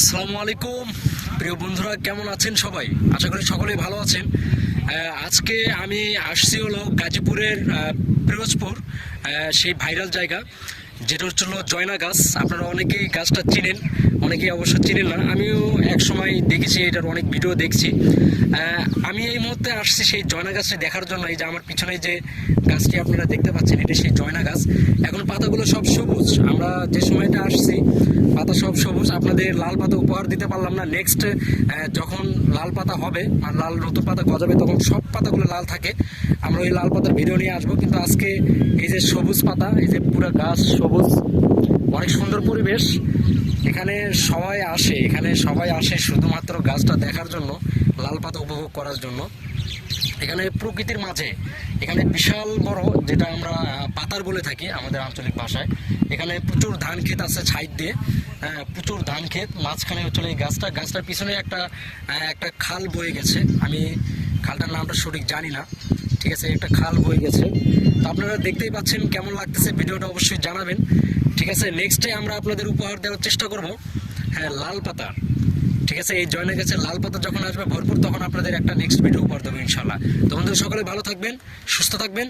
আসসালামু আলাইকুম। প্রিয় বন্ধুরা, কেমন আছেন সবাই? আশা করি সকলেই ভালো আছেন। আজকে আমি আসছি হলো গাজীপুরের পিরোজপুর সেই ভাইরাল জায়গা, যেটা হচ্ছে হলো জয়না গাছ। আপনারা অনেকেই গাছটা চিনেন, অনেকেই অবশ্য চিনেন না। আমিও এক সময় দেখেছি, এটার অনেক ভিডিও দেখছি। আমি এই মুহূর্তে আসছি সেই জয়না গাছটি দেখার জন্য। এই যে আমার পিছনে যে গাছটি আপনারা দেখতে পাচ্ছেন, এটা সেই জয়না গাছ। এখন পাতাগুলো সব সবুজ। আমরা যে সময়টা আসছি পাতা সব সবুজ আপনাদের লাল পাতা উপহার দিতে পারলাম না। নেক্সট যখন লাল পাতা হবে, আর লাল নতুন পাতা গজাবে, তখন সব পাতাগুলো লাল থাকে। আমরা ওই লাল পাতার ভিডিও নিয়ে আসব, কিন্তু আজকে এই যে সবুজ পাতা, এই যে পুরো গাছ সবুজ, অনেক সুন্দর পরিবেশ। এখানে সবাই আসে, এখানে সবাই আসে শুধুমাত্র গাছটা দেখার জন্য, লাল পাতা উপভোগ করার জন্য। এখানে প্রকৃতির মাঝে এখানে বিশাল বড় যেটা আমরা পাতার বলে থাকি আমাদের আঞ্চলিক ভাষায়। এখানে প্রচুর ধান ক্ষেত আছে ছাইড দিয়ে। আহ, প্রচুর ধান ক্ষেত মাঝখানে হচ্ছে এই গাছটা। গাছটার পিছনে একটা একটা খাল বয়ে গেছে। আমি খালটার নামটা সঠিক জানি না। ঠিক আছে একটা খাল বয়ে গেছে। তো আপনারা দেখতেই পাচ্ছেন কেমন লাগতেছে। ভিডিওটা অবশ্যই জানাবেন। ঠিক আছে নেক্সটে আমরা আপনাদের উপহার দেওয়ার চেষ্টা করব। হ্যাঁ লাল পাতা ঠিক আছে, এই জয়না গাছের লাল পাতা যখন আসবে ভরপুর, তখন আপনাদের একটা নেক্সট ভিডিও উপহার দেবো ইনশাল্লাহ তো বন্ধুরা, সকলে ভালো থাকবেন, সুস্থ থাকবেন।